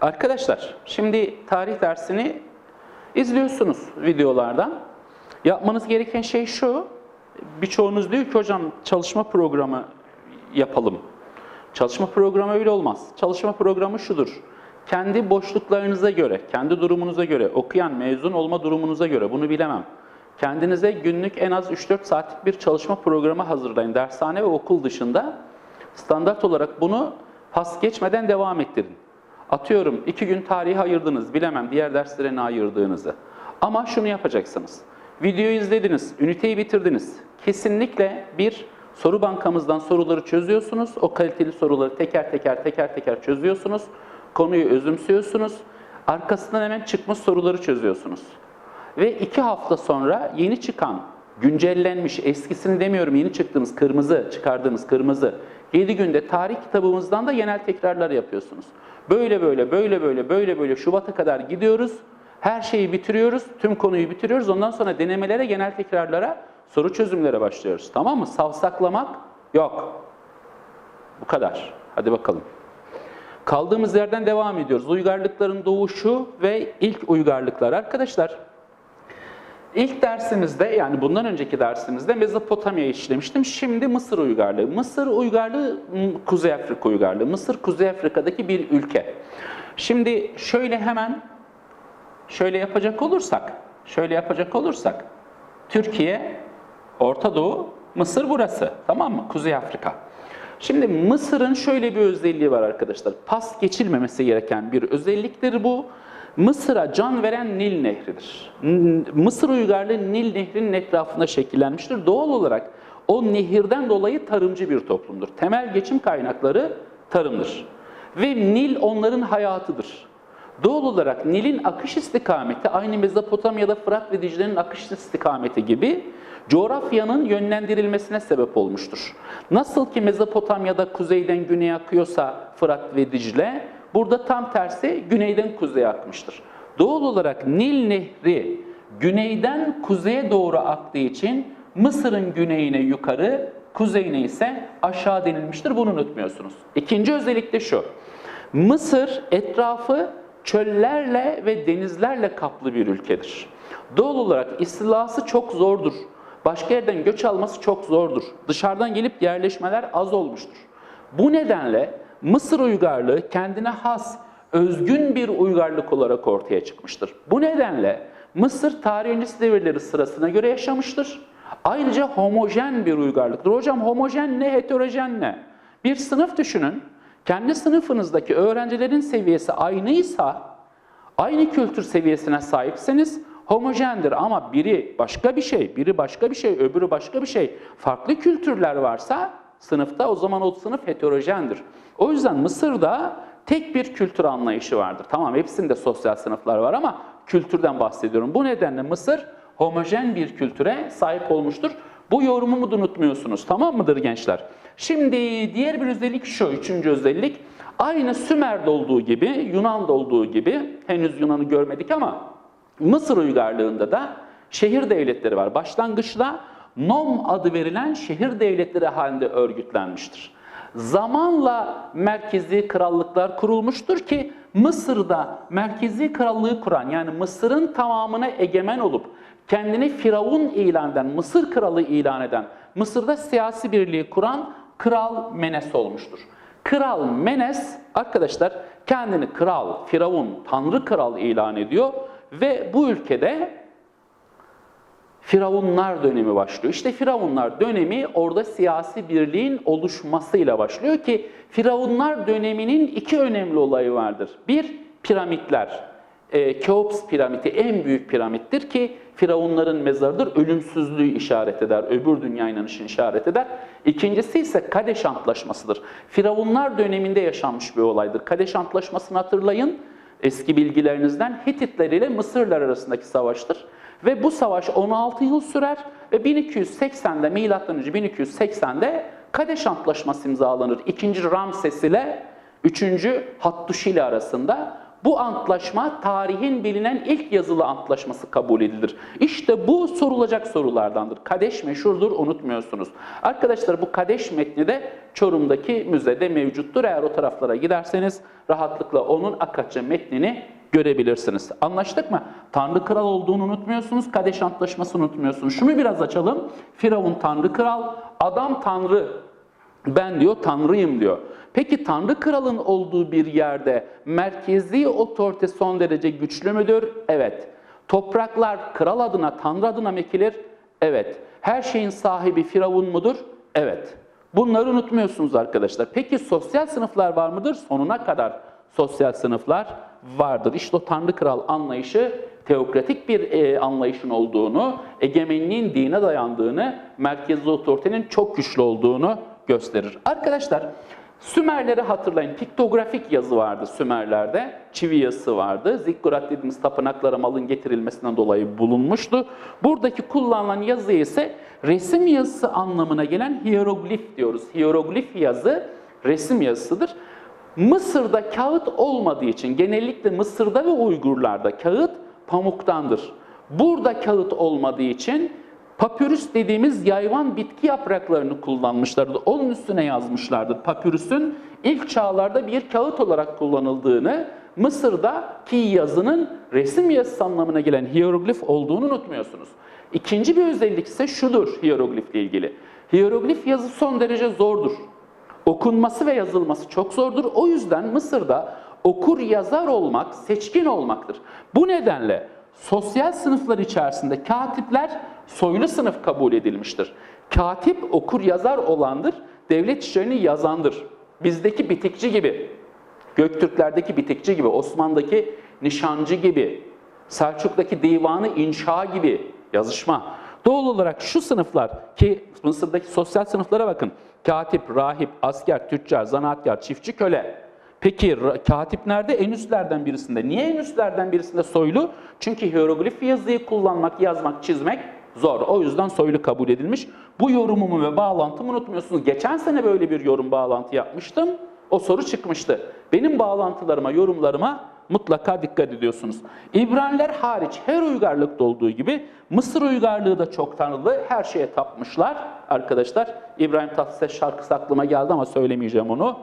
Arkadaşlar, şimdi tarih dersini izliyorsunuz videolardan. Yapmanız gereken şey şu, birçoğunuz diyor ki hocam çalışma programı yapalım. Çalışma programı öyle olmaz. Çalışma programı şudur. Kendi boşluklarınıza göre, kendi durumunuza göre, okuyan, mezun olma durumunuza göre bunu bilemem. Kendinize günlük en az 3-4 saatlik bir çalışma programı hazırlayın. Dershane ve okul dışında standart olarak bunu pas geçmeden devam ettirin. Atıyorum iki gün tarihi ayırdınız, bilemem diğer derslere ne ayırdığınızı. Ama şunu yapacaksınız. Videoyu izlediniz, üniteyi bitirdiniz. Kesinlikle bir soru bankamızdan soruları çözüyorsunuz. O kaliteli soruları teker teker teker teker çözüyorsunuz. Konuyu özümsüyorsunuz. Arkasından hemen çıkmış soruları çözüyorsunuz. Ve iki hafta sonra yeni çıkan, güncellenmiş, eskisini demiyorum yeni çıktığımız kırmızı, çıkardığımız kırmızı 7 günde tarih kitabımızdan da genel tekrarlar yapıyorsunuz. Böyle böyle, böyle böyle, böyle böyle Şubat'a kadar gidiyoruz. Her şeyi bitiriyoruz, tüm konuyu bitiriyoruz. Ondan sonra denemelere, genel tekrarlara, soru çözümlere başlıyoruz. Tamam mı? Savsaklamak yok. Bu kadar. Hadi bakalım. Kaldığımız yerden devam ediyoruz. Uygarlıkların doğuşu ve ilk uygarlıklar. Arkadaşlar, ilk dersimizde yani bundan önceki dersimizde Mezopotamya işlemiştim. Şimdi Mısır uygarlığı. Mısır uygarlığı Kuzey Afrika uygarlığı. Mısır Kuzey Afrika'daki bir ülke. Şimdi şöyle hemen şöyle yapacak olursak, şöyle yapacak olursak Türkiye, Orta Doğu, Mısır burası. Tamam mı? Kuzey Afrika. Şimdi Mısır'ın şöyle bir özelliği var arkadaşlar. Pas geçilmemesi gereken bir özelliktir bu. Mısır'a can veren Nil Nehri'dir. Mısır uygarlığı Nil Nehri'nin etrafında şekillenmiştir. Doğal olarak o nehirden dolayı tarımcı bir toplumdur. Temel geçim kaynakları tarımdır. Ve Nil onların hayatıdır. Doğal olarak Nil'in akış istikameti aynı Mezopotamya'da Fırat ve Dicle'nin akış istikameti gibi coğrafyanın yönlendirilmesine sebep olmuştur. Nasıl ki Mezopotamya'da kuzeyden güneye akıyorsa Fırat ve Dicle, burada tam tersi güneyden kuzeye akmıştır. Doğal olarak Nil Nehri güneyden kuzeye doğru aktığı için Mısır'ın güneyine yukarı, kuzeyine ise aşağı denilmiştir. Bunu unutmuyorsunuz. İkinci özellik de şu. Mısır etrafı çöllerle ve denizlerle kaplı bir ülkedir. Doğal olarak istilası çok zordur. Başka yerden göç alması çok zordur. Dışarıdan gelip yerleşmeler az olmuştur. Bu nedenle Mısır uygarlığı kendine has, özgün bir uygarlık olarak ortaya çıkmıştır. Bu nedenle Mısır tarih öncesi devirleri sırasına göre yaşamıştır. Ayrıca homojen bir uygarlıktır. Hocam homojen ne, heterojen ne? Bir sınıf düşünün. Kendi sınıfınızdaki öğrencilerin seviyesi aynıysa, aynı kültür seviyesine sahipseniz homojendir ama biri başka bir şey, biri başka bir şey, öbürü başka bir şey. Farklı kültürler varsa sınıfta o zaman o sınıf heterojendir. O yüzden Mısır'da tek bir kültür anlayışı vardır. Tamam hepsinde sosyal sınıflar var ama kültürden bahsediyorum. Bu nedenle Mısır homojen bir kültüre sahip olmuştur. Bu yorumumu unutmuyorsunuz. Tamam mıdır gençler? Şimdi diğer bir özellik şu, üçüncü özellik. Aynı Sümer'de olduğu gibi, Yunan'da olduğu gibi, henüz Yunan'ı görmedik ama Mısır uygarlığında da şehir devletleri var. Başlangıçta Nom adı verilen şehir devletleri halinde örgütlenmiştir. Zamanla merkezi krallıklar kurulmuştur ki Mısır'da merkezi krallığı kuran yani Mısır'ın tamamına egemen olup kendini Firavun ilan eden, Mısır kralı ilan eden, Mısır'da siyasi birliği kuran Kral Menes olmuştur. Kral Menes arkadaşlar kendini kral, Firavun, tanrı kral ilan ediyor ve bu ülkede Firavunlar dönemi başlıyor. İşte Firavunlar dönemi orada siyasi birliğin oluşmasıyla başlıyor ki Firavunlar döneminin iki önemli olayı vardır. Bir, piramitler. E, Keops piramidi en büyük piramittir ki Firavunların mezarıdır. Ölümsüzlüğü işaret eder, öbür dünya inanışını işaret eder. İkincisi ise Kadeş Antlaşması'dır. Firavunlar döneminde yaşanmış bir olaydır. Kadeş Antlaşması'nı hatırlayın eski bilgilerinizden Hititler ile Mısırlar arasındaki savaştır. Ve bu savaş 16 yıl sürer ve 1280'de milattan önce 1280'de Kadeş Antlaşması imzalanır. İkinci Ramses ile üçüncü Hattuşili arasında. bu antlaşma tarihin bilinen ilk yazılı antlaşması kabul edilir. İşte bu sorulacak sorulardandır. Kadeş meşhurdur unutmuyorsunuz. Arkadaşlar bu Kadeş metni de Çorum'daki müzede mevcuttur. Eğer o taraflara giderseniz rahatlıkla onun Akatça metnini görebilirsiniz. Anlaştık mı? Tanrı kral olduğunu unutmuyorsunuz. Kadeş Antlaşması'nı unutmuyorsunuz. Şunu biraz açalım. Firavun tanrı kral, adam tanrı. Ben diyor tanrıyım diyor. Peki tanrı kralın olduğu bir yerde merkezi otorite son derece güçlü müdür? Evet. Topraklar kral adına, tanrı adına mekilir? Evet. Her şeyin sahibi Firavun mudur? Evet. Bunları unutmuyorsunuz arkadaşlar. Peki sosyal sınıflar var mıdır? Sonuna kadar sosyal sınıflar vardır. İşte o Tanrı Kral anlayışı teokratik bir e, anlayışın olduğunu, egemenliğin dine dayandığını, merkezi otoritenin çok güçlü olduğunu gösterir. Arkadaşlar Sümerleri hatırlayın. Piktografik yazı vardı Sümerlerde. Çivi yazısı vardı. Zikkurat dediğimiz tapınaklara malın getirilmesinden dolayı bulunmuştu. Buradaki kullanılan yazı ise resim yazısı anlamına gelen hieroglif diyoruz. Hieroglif yazı resim yazısıdır. Mısır'da kağıt olmadığı için genellikle Mısır'da ve Uygurlarda kağıt pamuktandır. Burada kağıt olmadığı için papyrus dediğimiz yayvan bitki yapraklarını kullanmışlardı. Onun üstüne yazmışlardı. Papyrus'un ilk çağlarda bir kağıt olarak kullanıldığını, Mısır'daki yazının resim yazısı anlamına gelen hieroglif olduğunu unutmuyorsunuz. İkinci bir özellik ise şudur hieroglifle ilgili. Hieroglif yazı son derece zordur. Okunması ve yazılması çok zordur. O yüzden Mısır'da okur yazar olmak seçkin olmaktır. Bu nedenle sosyal sınıflar içerisinde katipler soylu sınıf kabul edilmiştir. Katip okur yazar olandır, devlet işlerini yazandır. Bizdeki bitikçi gibi, Göktürklerdeki bitikçi gibi, Osman'daki nişancı gibi, Selçuk'taki divanı inşa gibi yazışma. Doğal olarak şu sınıflar ki Mısır'daki sosyal sınıflara bakın. Katip, rahip, asker, tüccar, zanaatkar, çiftçi, köle. Peki katip nerede? En üstlerden birisinde. Niye en üstlerden birisinde soylu? Çünkü hieroglif yazıyı kullanmak, yazmak, çizmek zor. O yüzden soylu kabul edilmiş. Bu yorumumu ve bağlantımı unutmuyorsunuz. Geçen sene böyle bir yorum bağlantı yapmıştım. O soru çıkmıştı. Benim bağlantılarıma, yorumlarıma mutlaka dikkat ediyorsunuz. İbraniler hariç her uygarlıkta olduğu gibi Mısır uygarlığı da çok tanrılı. Her şeye tapmışlar arkadaşlar. İbrahim Tatlıses şarkısı aklıma geldi ama söylemeyeceğim onu.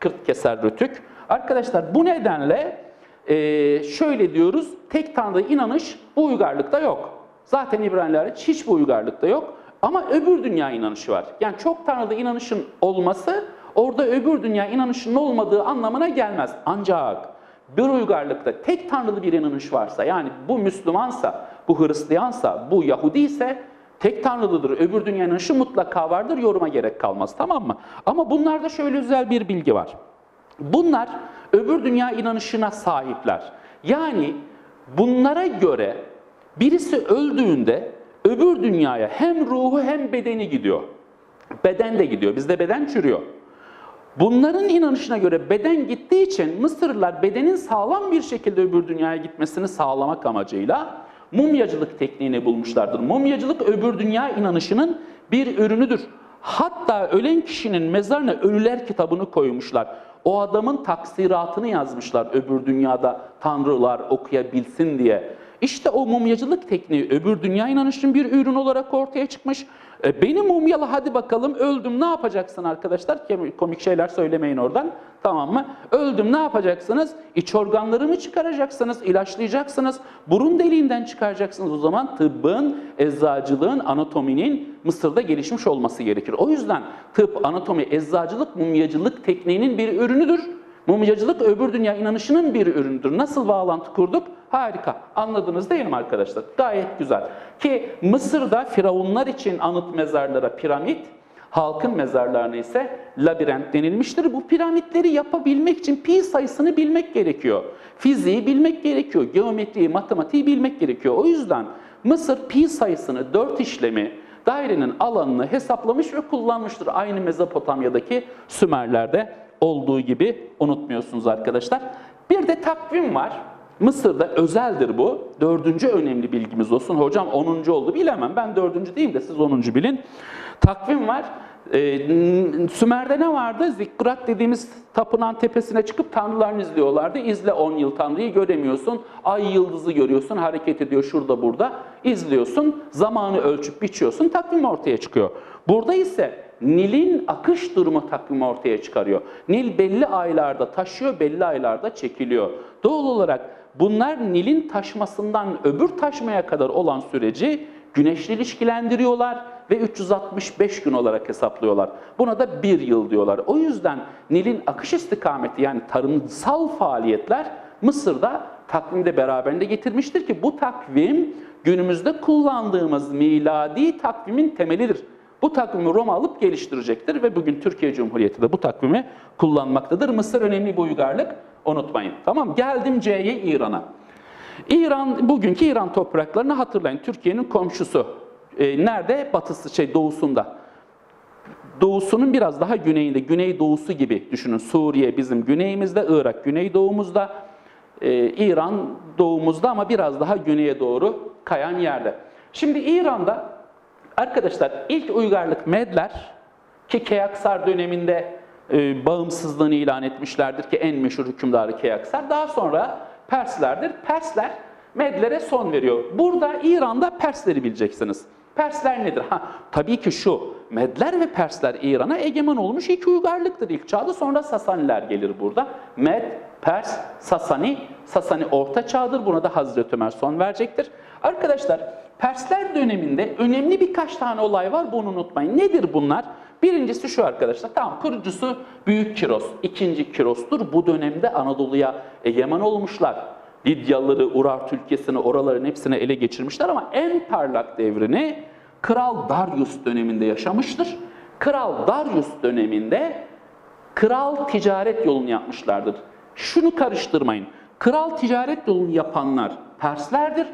Kırt keser rütük. Arkadaşlar bu nedenle eee, şöyle diyoruz. Tek tanrı inanış bu uygarlıkta yok. Zaten İbraniler hariç hiçbir uygarlıkta yok. Ama öbür dünya inanışı var. Yani çok tanrılı inanışın olması orada öbür dünya inanışının olmadığı anlamına gelmez. Ancak bir uygarlıkta tek tanrılı bir inanış varsa yani bu Müslümansa, bu Hristiyansa, bu Yahudi ise tek tanrılıdır. Öbür dünya inanışı mutlaka vardır. Yoruma gerek kalmaz. Tamam mı? Ama bunlarda şöyle özel bir bilgi var. Bunlar öbür dünya inanışına sahipler. Yani bunlara göre birisi öldüğünde öbür dünyaya hem ruhu hem bedeni gidiyor. Beden de gidiyor. Bizde beden çürüyor. Bunların inanışına göre beden gittiği için Mısırlılar bedenin sağlam bir şekilde öbür dünyaya gitmesini sağlamak amacıyla mumyacılık tekniğini bulmuşlardır. Mumyacılık öbür dünya inanışının bir ürünüdür. Hatta ölen kişinin mezarına ölüler kitabını koymuşlar. O adamın taksiratını yazmışlar öbür dünyada tanrılar okuyabilsin diye. İşte o mumyacılık tekniği öbür dünya inanışının bir ürün olarak ortaya çıkmış. E, beni mumyalı hadi bakalım öldüm ne yapacaksın arkadaşlar? Komik şeyler söylemeyin oradan. Tamam mı? Öldüm ne yapacaksınız? İç organlarımı çıkaracaksınız, ilaçlayacaksınız. Burun deliğinden çıkaracaksınız. O zaman tıbbın, eczacılığın, anatominin Mısır'da gelişmiş olması gerekir. O yüzden tıp, anatomi, eczacılık, mumyacılık tekniğinin bir ürünüdür. Mumyacılık öbür dünya inanışının bir ürünüdür. Nasıl bağlantı kurduk? Harika. Anladınız değil mi arkadaşlar? Gayet güzel. Ki Mısır'da firavunlar için anıt mezarlara piramit, halkın mezarlarına ise labirent denilmiştir. Bu piramitleri yapabilmek için pi sayısını bilmek gerekiyor. Fiziği bilmek gerekiyor. Geometriyi, matematiği bilmek gerekiyor. O yüzden Mısır pi sayısını 4 işlemi dairenin alanını hesaplamış ve kullanmıştır. Aynı Mezopotamya'daki Sümerler'de olduğu gibi unutmuyorsunuz arkadaşlar. Bir de takvim var. Mısır'da özeldir bu. Dördüncü önemli bilgimiz olsun. Hocam 10. oldu bilemem. Ben dördüncü diyeyim de siz 10. bilin. Takvim var. Ee, Sümer'de ne vardı? Zikkurat dediğimiz tapınağın tepesine çıkıp tanrılarını izliyorlardı. İzle 10 yıl tanrıyı göremiyorsun. Ay yıldızı görüyorsun, hareket ediyor şurada burada. İzliyorsun, zamanı ölçüp biçiyorsun, takvim ortaya çıkıyor. Burada ise Nil'in akış durumu takvimi ortaya çıkarıyor. Nil belli aylarda taşıyor, belli aylarda çekiliyor. Doğal olarak bunlar Nil'in taşmasından öbür taşmaya kadar olan süreci güneşle ilişkilendiriyorlar ve 365 gün olarak hesaplıyorlar. Buna da bir yıl diyorlar. O yüzden Nil'in akış istikameti yani tarımsal faaliyetler Mısır'da takvimde beraberinde getirmiştir ki bu takvim günümüzde kullandığımız miladi takvimin temelidir. Bu takvimi Roma alıp geliştirecektir ve bugün Türkiye Cumhuriyeti de bu takvimi kullanmaktadır. Mısır önemli bir uygarlık, unutmayın. Tamam, geldim C'ye İran'a. İran, bugünkü İran topraklarını hatırlayın. Türkiye'nin komşusu. Ee, nerede? Batısı, şey doğusunda. Doğusunun biraz daha güneyinde, güney doğusu gibi düşünün. Suriye bizim güneyimizde, Irak güneydoğumuzda, ee, İran doğumuzda ama biraz daha güneye doğru kayan yerde. Şimdi İran'da arkadaşlar ilk uygarlık Medler ki Keyaksar döneminde e, bağımsızlığını ilan etmişlerdir ki en meşhur hükümdarı Keyaksar. Daha sonra Perslerdir. Persler Medlere son veriyor. Burada İran'da Persleri bileceksiniz. Persler nedir? Ha, tabii ki şu, Medler ve Persler İran'a egemen olmuş iki uygarlıktır ilk çağda. Sonra Sasaniler gelir burada. Med, Pers, Sasani. Sasani orta çağdır. Buna da Hazreti Ömer son verecektir. Arkadaşlar Persler döneminde önemli birkaç tane olay var. Bunu unutmayın. Nedir bunlar? Birincisi şu arkadaşlar. Tamam kurucusu Büyük Kiros. ikinci Kiros'tur. Bu dönemde Anadolu'ya egemen olmuşlar. Lidyalıları, Urart ülkesini, oraların hepsini ele geçirmişler ama en parlak devrini Kral Darius döneminde yaşamıştır. Kral Darius döneminde kral ticaret yolunu yapmışlardır. Şunu karıştırmayın. Kral ticaret yolunu yapanlar Perslerdir.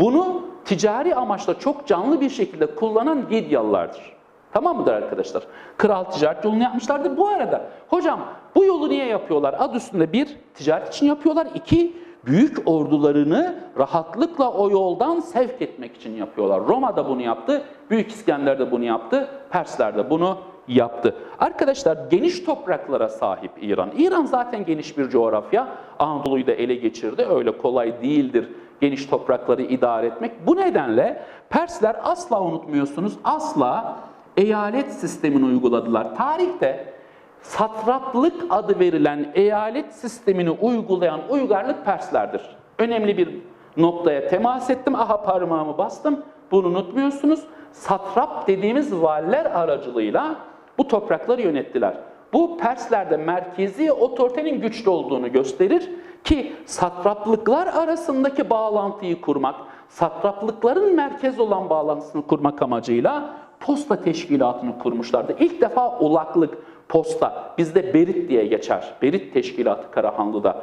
Bunu ticari amaçla çok canlı bir şekilde kullanan Lidyalılardır. Tamam mıdır arkadaşlar? Kral ticaret yolunu yapmışlardır. Bu arada hocam bu yolu niye yapıyorlar? Ad üstünde bir, ticaret için yapıyorlar. İki, büyük ordularını rahatlıkla o yoldan sevk etmek için yapıyorlar. Roma da bunu yaptı, Büyük İskender de bunu yaptı, Persler de bunu yaptı. Arkadaşlar geniş topraklara sahip İran. İran zaten geniş bir coğrafya. Anadolu'yu da ele geçirdi. Öyle kolay değildir geniş toprakları idare etmek. Bu nedenle Persler asla unutmuyorsunuz, asla eyalet sistemini uyguladılar. Tarihte satraplık adı verilen eyalet sistemini uygulayan uygarlık Perslerdir. Önemli bir noktaya temas ettim. Aha parmağımı bastım. Bunu unutmuyorsunuz. Satrap dediğimiz valiler aracılığıyla bu toprakları yönettiler. Bu Perslerde merkezi otoritenin güçlü olduğunu gösterir ki satraplıklar arasındaki bağlantıyı kurmak, satraplıkların merkez olan bağlantısını kurmak amacıyla posta teşkilatını kurmuşlardı. İlk defa ulaklık, posta, bizde Berit diye geçer. Berit Teşkilatı Karahanlı'da.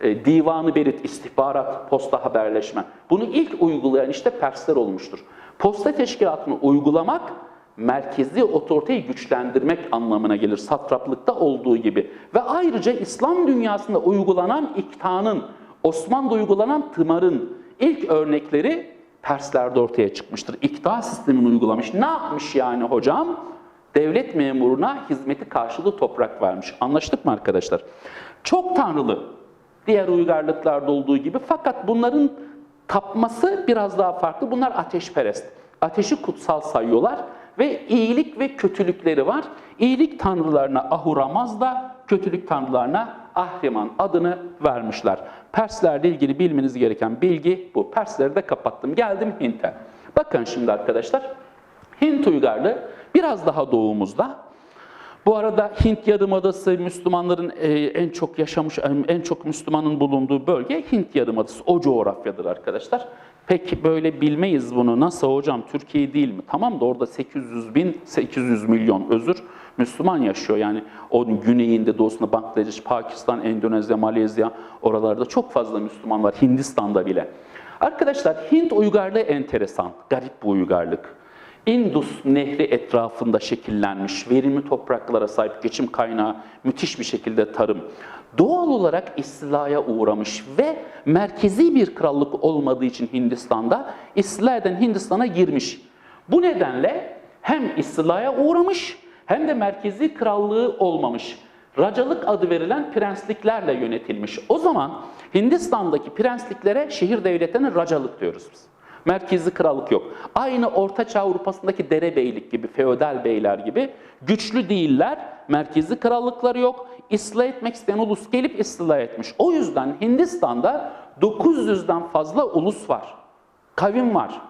E, Divanı Berit, istihbarat, posta haberleşme. Bunu ilk uygulayan işte Persler olmuştur. Posta teşkilatını uygulamak, merkezi otoriteyi güçlendirmek anlamına gelir satraplıkta olduğu gibi. Ve ayrıca İslam dünyasında uygulanan iktanın, Osmanlı'da uygulanan tımarın ilk örnekleri Perslerde ortaya çıkmıştır. İkta sistemini uygulamış. Ne yapmış yani hocam? Devlet memuruna hizmeti karşılığı toprak vermiş. Anlaştık mı arkadaşlar? Çok tanrılı diğer uygarlıklarda olduğu gibi fakat bunların tapması biraz daha farklı. Bunlar ateşperest. Ateşi kutsal sayıyorlar ve iyilik ve kötülükleri var. İyilik tanrılarına Ahura Mazda, kötülük tanrılarına Ahriman adını vermişler. Perslerle ilgili bilmeniz gereken bilgi bu. Persleri de kapattım. Geldim Hint'e. Bakın şimdi arkadaşlar. Hint uygarlığı biraz daha doğumuzda. Bu arada Hint Yarımadası Müslümanların e, en çok yaşamış, en çok Müslümanın bulunduğu bölge Hint Yarımadası. O coğrafyadır arkadaşlar. Peki böyle bilmeyiz bunu. Nasıl hocam? Türkiye değil mi? Tamam da orada 800 bin, 800 milyon özür Müslüman yaşıyor. Yani onun güneyinde, doğusunda Bangladeş, Pakistan, Endonezya, Malezya oralarda çok fazla Müslüman var. Hindistan'da bile. Arkadaşlar Hint uygarlığı enteresan. Garip bir uygarlık. Indus Nehri etrafında şekillenmiş, verimli topraklara sahip geçim kaynağı, müthiş bir şekilde tarım. Doğal olarak istilaya uğramış ve merkezi bir krallık olmadığı için Hindistan'da istila eden Hindistan'a girmiş. Bu nedenle hem istilaya uğramış hem de merkezi krallığı olmamış. Racalık adı verilen prensliklerle yönetilmiş. O zaman Hindistan'daki prensliklere şehir devletlerine racalık diyoruz biz. Merkezi krallık yok. Aynı Orta Çağ Avrupa'sındaki derebeylik gibi, feodal beyler gibi güçlü değiller. Merkezi krallıkları yok. İstila etmek isteyen ulus gelip istila etmiş. O yüzden Hindistan'da 900'den fazla ulus var. Kavim var.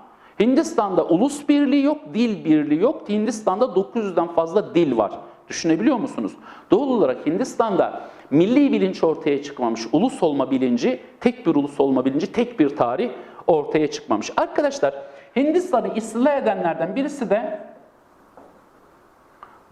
Hindistan'da ulus birliği yok, dil birliği yok. Hindistan'da 900'den fazla dil var. Düşünebiliyor musunuz? Doğal olarak Hindistan'da milli bilinç ortaya çıkmamış, ulus olma bilinci, tek bir ulus olma bilinci, tek bir tarih ortaya çıkmamış. Arkadaşlar Hindistan'ı istila edenlerden birisi de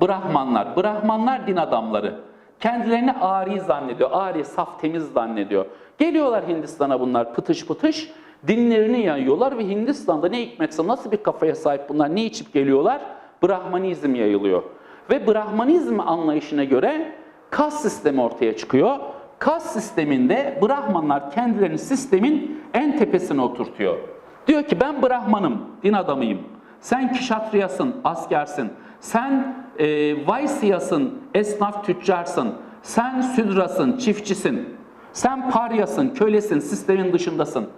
Brahmanlar. Brahmanlar din adamları. Kendilerini ari zannediyor. Ari, saf, temiz zannediyor. Geliyorlar Hindistan'a bunlar pıtış pıtış. Dinlerini yayıyorlar ve Hindistan'da ne hikmetse nasıl bir kafaya sahip bunlar ne içip geliyorlar? Brahmanizm yayılıyor. Ve Brahmanizm anlayışına göre kas sistemi ortaya çıkıyor. Kas sisteminde Brahmanlar kendilerini sistemin en tepesine oturtuyor. Diyor ki ben Brahmanım, din adamıyım. Sen kişatriyasın, askersin. Sen e, Vaisiyasın, esnaf tüccarsın. Sen südrasın, çiftçisin. Sen paryasın, kölesin, sistemin dışındasın.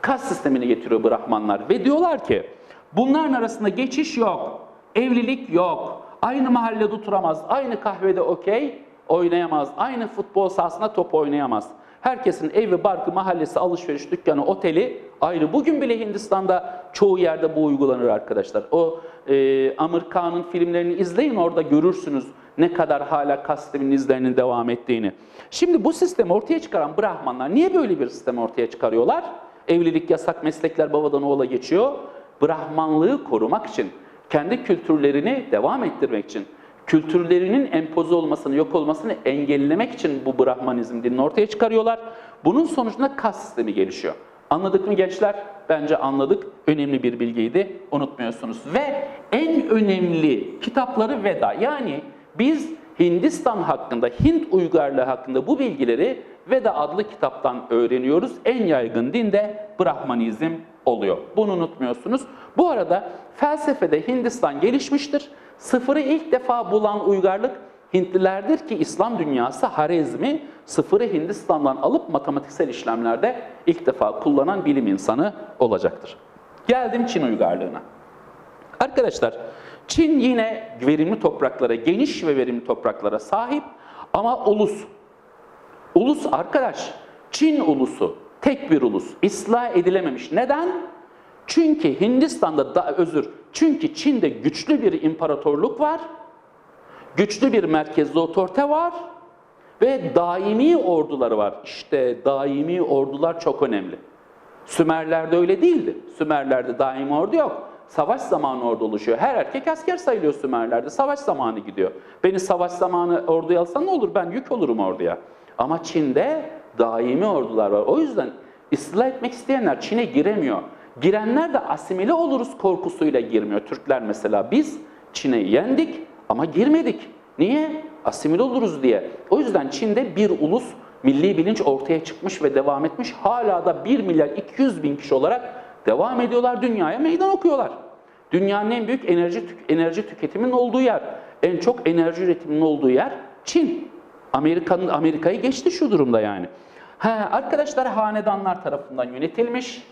Kas sistemini getiriyor Brahmanlar ve diyorlar ki bunların arasında geçiş yok, evlilik yok, aynı mahallede oturamaz, aynı kahvede okey oynayamaz, aynı futbol sahasında top oynayamaz. Herkesin evi, barkı, mahallesi, alışveriş dükkanı, oteli ayrı. Bugün bile Hindistan'da çoğu yerde bu uygulanır arkadaşlar. O e, Amerika'nın filmlerini izleyin orada görürsünüz ne kadar hala kas sisteminin izlerinin devam ettiğini. Şimdi bu sistemi ortaya çıkaran Brahmanlar niye böyle bir sistem ortaya çıkarıyorlar? Evlilik yasak, meslekler babadan oğula geçiyor. Brahmanlığı korumak için, kendi kültürlerini devam ettirmek için, kültürlerinin empoze olmasını, yok olmasını engellemek için bu Brahmanizm dinini ortaya çıkarıyorlar. Bunun sonucunda kas sistemi gelişiyor. Anladık mı gençler? Bence anladık. Önemli bir bilgiydi. Unutmuyorsunuz. Ve en önemli kitapları Veda. Yani biz Hindistan hakkında, Hint uygarlığı hakkında bu bilgileri Veda adlı kitaptan öğreniyoruz. En yaygın din de Brahmanizm oluyor. Bunu unutmuyorsunuz. Bu arada felsefede Hindistan gelişmiştir. Sıfırı ilk defa bulan uygarlık Hintlilerdir ki İslam dünyası Harezmi sıfırı Hindistan'dan alıp matematiksel işlemlerde ilk defa kullanan bilim insanı olacaktır. Geldim Çin uygarlığına. Arkadaşlar Çin yine verimli topraklara, geniş ve verimli topraklara sahip ama ulus. Ulus arkadaş, Çin ulusu, tek bir ulus, ıslah edilememiş. Neden? Çünkü Hindistan'da da özür, çünkü Çin'de güçlü bir imparatorluk var, güçlü bir merkezli otorite var ve daimi orduları var. İşte daimi ordular çok önemli. Sümerler'de öyle değildi. Sümerler'de daimi ordu yok. Savaş zamanı ordu oluşuyor. Her erkek asker sayılıyor Sümerler'de. Savaş zamanı gidiyor. Beni savaş zamanı orduya alsan ne olur? Ben yük olurum orduya. Ama Çin'de daimi ordular var. O yüzden istila etmek isteyenler Çin'e giremiyor. Girenler de asimile oluruz korkusuyla girmiyor. Türkler mesela biz Çin'e yendik ama girmedik. Niye? Asimile oluruz diye. O yüzden Çin'de bir ulus milli bilinç ortaya çıkmış ve devam etmiş. Hala da 1 milyar 200 bin kişi olarak devam ediyorlar. Dünyaya meydan okuyorlar. Dünyanın en büyük enerji tük- enerji tüketiminin olduğu yer, en çok enerji üretiminin olduğu yer Çin. Amerika'nın Amerika'yı geçti şu durumda yani. Ha, arkadaşlar hanedanlar tarafından yönetilmiş.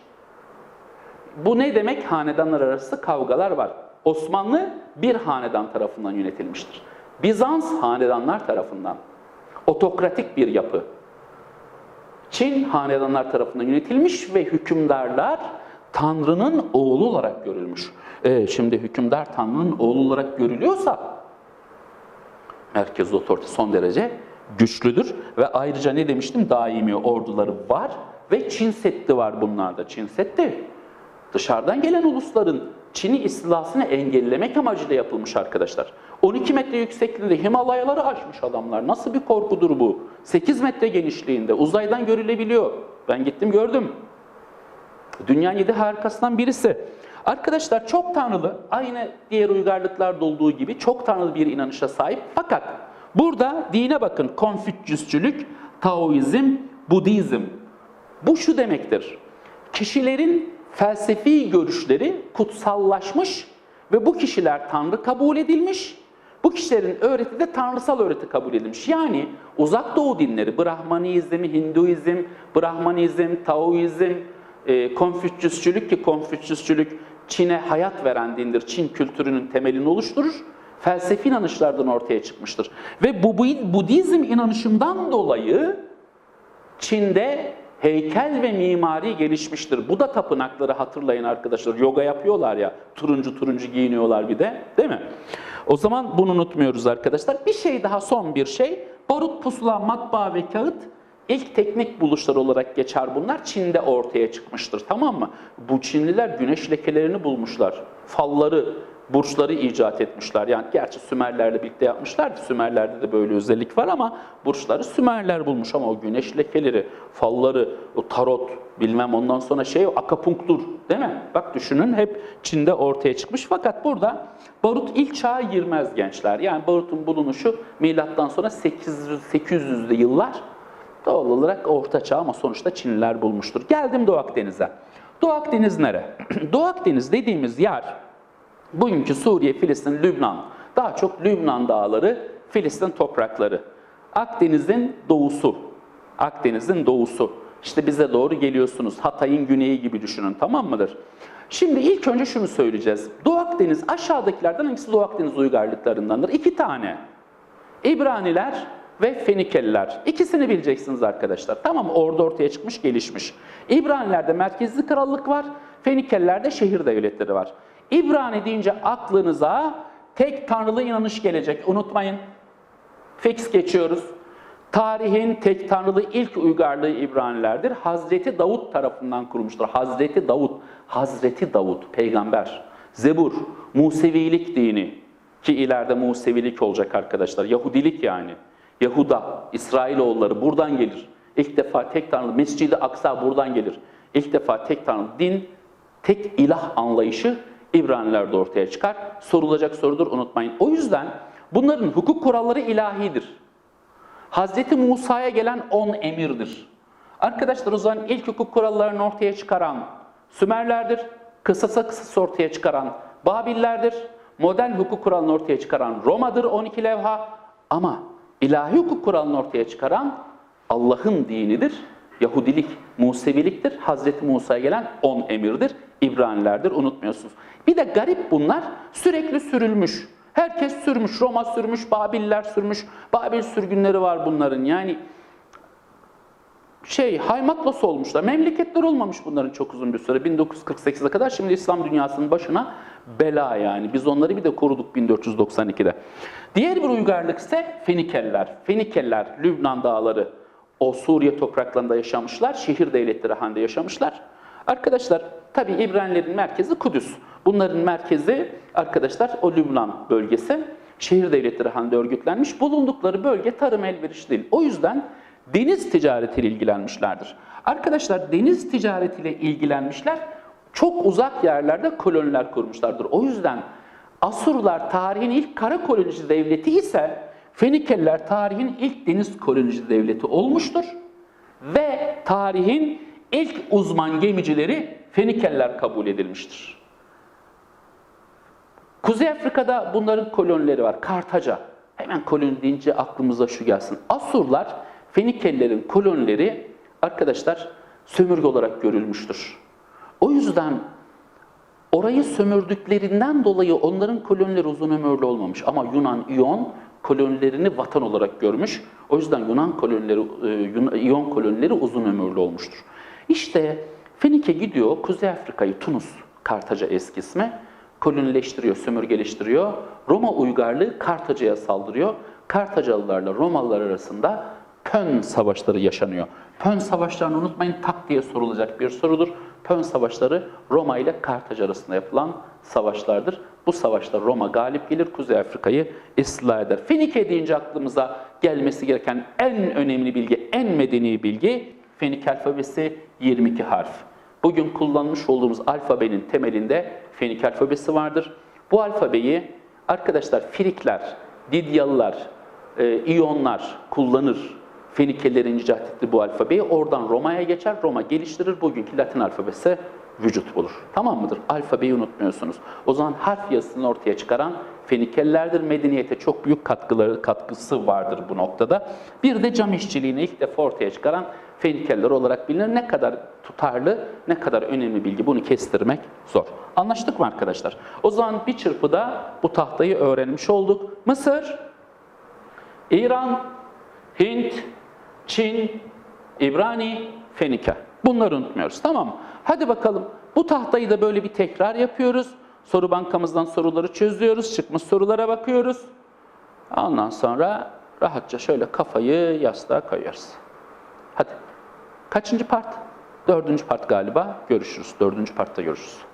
Bu ne demek? Hanedanlar arası kavgalar var. Osmanlı bir hanedan tarafından yönetilmiştir. Bizans hanedanlar tarafından. Otokratik bir yapı. Çin hanedanlar tarafından yönetilmiş ve hükümdarlar Tanrı'nın oğlu olarak görülmüş. Ee, şimdi hükümdar Tanrı'nın oğlu olarak görülüyorsa merkez otorite son derece güçlüdür ve ayrıca ne demiştim daimi orduları var ve Çin Seddi var bunlarda. Çin Seddi dışarıdan gelen ulusların Çin'i istilasını engellemek amacıyla yapılmış arkadaşlar. 12 metre yüksekliğinde Himalayaları aşmış adamlar. Nasıl bir korkudur bu? 8 metre genişliğinde uzaydan görülebiliyor. Ben gittim gördüm. Dünyanın yedi harikasından birisi. Arkadaşlar çok tanrılı, aynı diğer uygarlıklarda olduğu gibi çok tanrılı bir inanışa sahip. Fakat burada dine bakın, Konfüçyüsçülük, Taoizm, Budizm. Bu şu demektir. Kişilerin felsefi görüşleri kutsallaşmış ve bu kişiler tanrı kabul edilmiş bu kişilerin öğreti de tanrısal öğreti kabul edilmiş. Yani uzak doğu dinleri, Brahmanizm, Hinduizm, Brahmanizm, Taoizm, e, Konfüçyüsçülük ki Konfüçyüsçülük Çin'e hayat veren dindir. Çin kültürünün temelini oluşturur. Felsefi inanışlardan ortaya çıkmıştır. Ve bu bu- Budizm inanışından dolayı Çin'de heykel ve mimari gelişmiştir. Bu da tapınakları hatırlayın arkadaşlar. Yoga yapıyorlar ya. Turuncu turuncu giyiniyorlar bir de. Değil mi? O zaman bunu unutmuyoruz arkadaşlar. Bir şey daha son bir şey. Barut, pusula, matbaa ve kağıt ilk teknik buluşlar olarak geçer bunlar. Çin'de ortaya çıkmıştır. Tamam mı? Bu Çinliler güneş lekelerini bulmuşlar. Falları, burçları icat etmişler. Yani gerçi Sümerlerle birlikte yapmışlar. Sümerlerde de böyle özellik var ama burçları Sümerler bulmuş ama o güneş lekeleri, falları, o tarot, bilmem ondan sonra şey akapunktur değil mi? Bak düşünün hep Çin'de ortaya çıkmış. Fakat burada barut ilk çağa girmez gençler. Yani barutun bulunuşu milattan sonra 800 800'lü yıllar doğal olarak orta çağ ama sonuçta Çinliler bulmuştur. Geldim Doğu Akdeniz'e. Doğu Akdeniz nere? Doğu Akdeniz dediğimiz yer Bugünkü Suriye, Filistin, Lübnan, daha çok Lübnan dağları, Filistin toprakları. Akdeniz'in doğusu, Akdeniz'in doğusu. İşte bize doğru geliyorsunuz. Hatay'ın güneyi gibi düşünün, tamam mıdır? Şimdi ilk önce şunu söyleyeceğiz. Doğu Akdeniz aşağıdakilerden hangisi Doğu Akdeniz uygarlıklarındandır? İki tane. İbraniler ve Fenikeliler. İkisini bileceksiniz arkadaşlar. Tamam? Orada ortaya çıkmış, gelişmiş. İbranilerde merkezli krallık var. Fenikelilerde şehir devletleri var. İbrani deyince aklınıza tek tanrılı inanış gelecek. Unutmayın. Fix geçiyoruz. Tarihin tek tanrılı ilk uygarlığı İbranilerdir. Hazreti Davut tarafından kurulmuştur. Hazreti Davut, Hazreti Davut, peygamber. Zebur, Musevilik dini ki ileride Musevilik olacak arkadaşlar. Yahudilik yani. Yahuda, İsrailoğulları buradan gelir. İlk defa tek tanrılı, Mescid-i Aksa buradan gelir. İlk defa tek tanrılı din, tek ilah anlayışı İbranilerde ortaya çıkar. Sorulacak sorudur unutmayın. O yüzden bunların hukuk kuralları ilahidir. Hazreti Musa'ya gelen on emirdir. Arkadaşlar o zaman ilk hukuk kurallarını ortaya çıkaran Sümerlerdir. Kısasa kısas ortaya çıkaran Babillerdir. Modern hukuk kuralını ortaya çıkaran Roma'dır 12 levha. Ama ilahi hukuk kuralını ortaya çıkaran Allah'ın dinidir. Yahudilik, Museviliktir. Hazreti Musa'ya gelen 10 emirdir. İbranilerdir unutmuyorsunuz. Bir de garip bunlar sürekli sürülmüş. Herkes sürmüş. Roma sürmüş, Babiller sürmüş. Babil sürgünleri var bunların. Yani şey haymakla olmuşlar. Memleketler olmamış bunların çok uzun bir süre. 1948'e kadar şimdi İslam dünyasının başına bela yani. Biz onları bir de koruduk 1492'de. Diğer bir uygarlık ise Fenikeliler. Fenikeliler Lübnan dağları o Suriye topraklarında yaşamışlar. Şehir devletleri halinde yaşamışlar. Arkadaşlar tabi İbranilerin merkezi Kudüs. Bunların merkezi arkadaşlar o Lübnan bölgesi. Şehir devletleri halinde örgütlenmiş. Bulundukları bölge tarım elverişli değil. O yüzden deniz ticaretiyle ilgilenmişlerdir. Arkadaşlar deniz ticaretiyle ilgilenmişler. Çok uzak yerlerde koloniler kurmuşlardır. O yüzden Asurlar tarihin ilk kara kolonisi devleti ise Fenikeliler tarihin ilk deniz kolonisi devleti olmuştur. Ve tarihin ilk uzman gemicileri Fenikeliler kabul edilmiştir. Kuzey Afrika'da bunların kolonileri var. Kartaca. Hemen koloni deyince aklımıza şu gelsin. Asurlar, Fenikelilerin kolonileri arkadaşlar sömürge olarak görülmüştür. O yüzden orayı sömürdüklerinden dolayı onların kolonileri uzun ömürlü olmamış. Ama Yunan, İyon kolonilerini vatan olarak görmüş. O yüzden Yunan kolonileri, e, İyon kolonileri uzun ömürlü olmuştur. İşte Fenike gidiyor Kuzey Afrika'yı, Tunus, Kartaca eski ismi kolonileştiriyor, sömürgeleştiriyor. Roma uygarlığı Kartaca'ya saldırıyor. Kartacalılarla Romalılar arasında Pön savaşları yaşanıyor. Pön savaşlarını unutmayın tak diye sorulacak bir sorudur. Pön savaşları Roma ile Kartaca arasında yapılan savaşlardır. Bu savaşta Roma galip gelir, Kuzey Afrika'yı istila eder. Fenike deyince aklımıza gelmesi gereken en önemli bilgi, en medeni bilgi Fenik alfabesi 22 harf. Bugün kullanmış olduğumuz alfabenin temelinde Fenik alfabesi vardır. Bu alfabeyi arkadaşlar Firikler, Didyalılar, e, İyonlar kullanır. Fenikelilerin icat ettiği bu alfabeyi oradan Roma'ya geçer. Roma geliştirir. Bugünkü Latin alfabesi vücut bulur. Tamam mıdır? Alfabeyi unutmuyorsunuz. O zaman harf yazısını ortaya çıkaran Fenikelilerdir. Medeniyete çok büyük katkıları katkısı vardır bu noktada. Bir de cam işçiliğini ilk defa ortaya çıkaran Fenikeliler olarak bilinir. Ne kadar tutarlı, ne kadar önemli bilgi bunu kestirmek zor. Anlaştık mı arkadaşlar? O zaman bir çırpıda bu tahtayı öğrenmiş olduk. Mısır, İran, Hint, Çin, İbrani, Fenike. Bunları unutmuyoruz tamam mı? Hadi bakalım bu tahtayı da böyle bir tekrar yapıyoruz. Soru bankamızdan soruları çözüyoruz. Çıkmış sorulara bakıyoruz. Ondan sonra rahatça şöyle kafayı yastığa koyuyoruz. Hadi. Kaçıncı part? Dördüncü part galiba. Görüşürüz. Dördüncü partta görüşürüz.